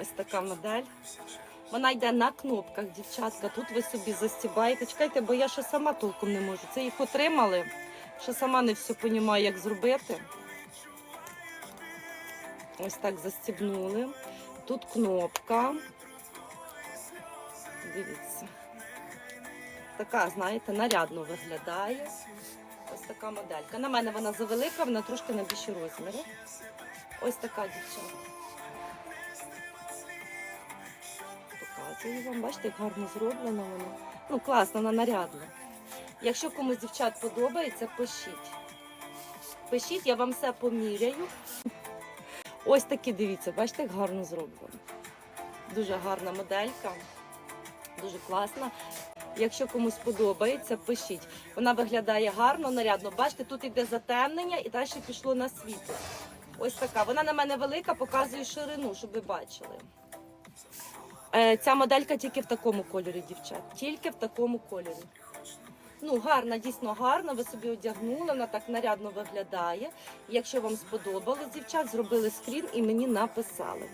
Ось така модель. Вона йде на кнопках, дівчатка. Тут ви собі застібаєте. Чекайте, бо я ще сама толком не можу. Це їх отримали. Ще сама не все розумію, як зробити. Ось так застібнули. Тут кнопка. Дивіться. Така, знаєте, нарядно виглядає. Ось така моделька. На мене вона завелика, вона трошки на більші розміри. Ось така дівчата. Вам, бачите, як гарно зроблена вона. Ну, класно, вона нарядна. Якщо комусь дівчат подобається, пишіть. Пишіть, я вам все поміряю. Ось такі, дивіться, бачите, як гарно зроблено. Дуже гарна моделька, дуже класна. Якщо комусь подобається, пишіть. Вона виглядає гарно, нарядно. Бачите, тут йде затемнення і далі пішло на світло. Ось така. Вона на мене велика, показує ширину, щоб ви бачили. Е, Ця моделька тільки в такому кольорі, дівчат. Тільки в такому кольорі. Ну, гарна, дійсно гарна. Ви собі одягнули, вона так нарядно виглядає. Якщо вам сподобалось, дівчат, зробили скрін і мені написали.